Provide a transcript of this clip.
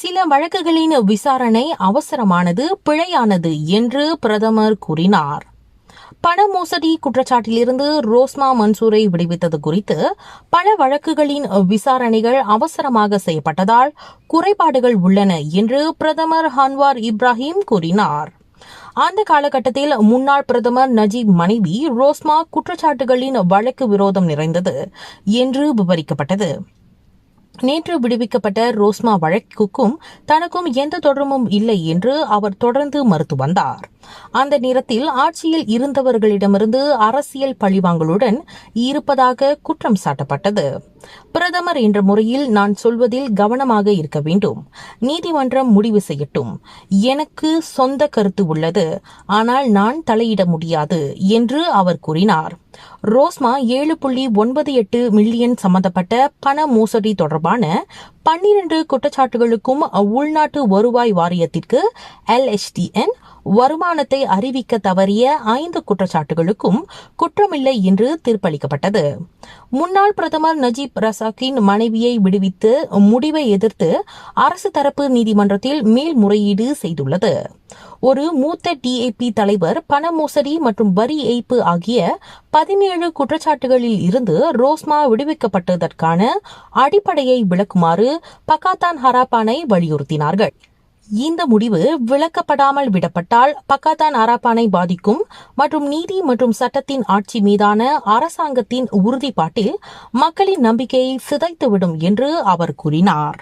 சில வழக்குகளின் விசாரணை அவசரமானது பிழையானது என்று பிரதமர் கூறினார். பண மோசடி குற்றச்சாட்டிலிருந்து ரோஸ்மா மன்சூரை விடுவித்தது குறித்து பல வழக்குகளின் விசாரணைகள் அவசரமாக செய்யப்பட்டதால் குறைபாடுகள் உள்ளன என்று பிரதமர் ஹன்வார் இப்ராஹிம் கூறினார். அந்த காலகட்டத்தில் முன்னாள் பிரதமர் நஜீப் மனைவி ரோஸ்மா குற்றச்சாட்டுகளின் வழக்கு விரோதம் நிறைந்தது என்று விவரிக்கப்பட்டது. நேற்று விடுவிக்கப்பட்ட ரோஸ்மா வழக்குக்கும் தனக்கும் எந்த தொடர்பும் இல்லை என்று அவர் தொடர்ந்து மறுத்து வந்தார். அந்த நேரத்தில் ஆட்சியில் இருந்தவர்களிடமிருந்து அரசியல் பழிவாங்கலுடன் இருப்பதாக குற்றம் சாட்டப்பட்டது. பிரதமர் என்ற முறையில் நான் சொல்வதில் கவனமாக இருக்க வேண்டும். நீதிமன்றம் முடிவு செய்யட்டும். எனக்கு சொந்த கருத்து உள்ளது. ஆனால் நான் தலையிட முடியாது என்று அவர் கூறினார். ரோஸ்மா ஏழு புள்ளி ஒன்பது எட்டு மில்லியன் சம்பந்தப்பட்ட பண மோசடி தொடர்பான பன்னிரண்டு குற்றச்சாட்டுகளுக்கும் உள்நாட்டு வருவாய் வாரியத்திற்கு எல்எச்டிஎன் வருமானத்தை அறிவிக்க தவறிய ஐந்து குற்றச்சாட்டுகளுக்கும் குற்றமில்லை என்று தீர்ப்பளிக்கப்பட்டது. முன்னாள் பிரதமர் நஜீப் ரசாக்கின் மனைவியை விடுவித்து முடிவை எதிர்த்து அரசு தரப்பு நீதிமன்றத்தில் மேல்முறையீடு செய்துள்ளது. ஒரு மூத்த டிஏபி தலைவர் பண மோசடி மற்றும் வரி ஏய்ப்பு ஆகிய பதினேழு குற்றச்சாட்டுகளில் இருந்து ரோஸ்மா விடுவிக்கப்பட்டதற்கான அடிப்படையை விளக்குமாறு பக்காத்தான் ஹராப்பானை வலியுறுத்தினார்கள். இந்த முடிவு விளக்கப்படாமல் விடப்பட்டால் பக்காத்தான் அராப்பானை பாதிக்கும் மற்றும் நீதி மற்றும் சட்டத்தின் ஆட்சி மீதான அரசாங்கத்தின் உறுதிப்பாட்டில் மக்களின் நம்பிக்கையை சிதைத்துவிடும் என்று அவர் கூறினார்.